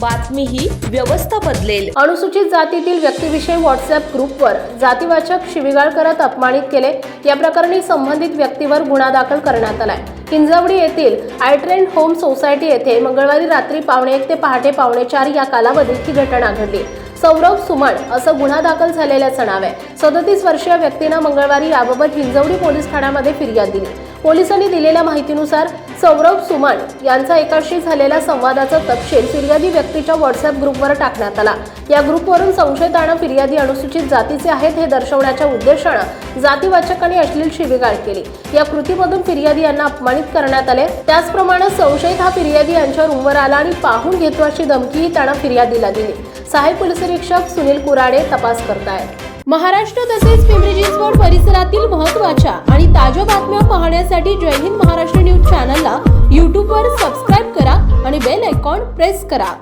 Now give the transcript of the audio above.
बातमी ही व्यवस्था बदलेल. अनुसूचित जातीतील व्यक्तीविषयी व्हॉट्सअप ग्रुपवर जातीवाचक शिवीगाळ करत अपमानित केले. या प्रकरणी संबंधित व्यक्तीवर गुन्हा दाखल करण्यात आलाय. किंजवडी येथील आयट्रेंड होम सोसायटी येथे मंगळवारी रात्री पावणे एक ते पहाटे पावणे चार या कालावधीत ही घटना घडली. सौरभ सुमण असं गुन्हा दाखल झालेल्याचं नाव आहे सदतीस वर्षीय व्यक्तीनं मंगळवारी याबाबत हिंजवडी पोलीस ठाण्यामध्ये फिर्याद दिली. पोलिसांनी दिलेल्या माहितीनुसार सौरभ सुमान यांचा एकाशी झालेला संवादाचा तपशील फिर्यादी व्यक्तीच्या व्हॉट्सअप ग्रुपवर टाकण्यात आला. या ग्रुपवरून संशयितानं फिर्यादी अनुसूचित जातीचे आहेत हे दर्शवण्याच्या उद्देशानं जातीवाचकांनी अश्लील शिबिगाळ केली. या कृतीमधून फिर्यादी यांना अपमानित करण्यात आले. त्याचप्रमाणे संशयित हा फिर्यादी यांच्या रूमवर आला आणि पाहून घेतो अशी धमकीही त्यानं फिर्यादीला दिली. सहाय्यक पोलीस निरीक्षक सुनील कुराडे तपास करतायत. महाराष्ट्र तसेच पिंपरी चिंचवड परिसरातील महत्त्वाच्या आणि ताज्या बातम्या पाहण्यासाठी जय हिंद महाराष्ट्र न्यूज चॅनलला यूट्यूबवर सबस्क्राईब करा आणि बेल आयकॉन प्रेस करा.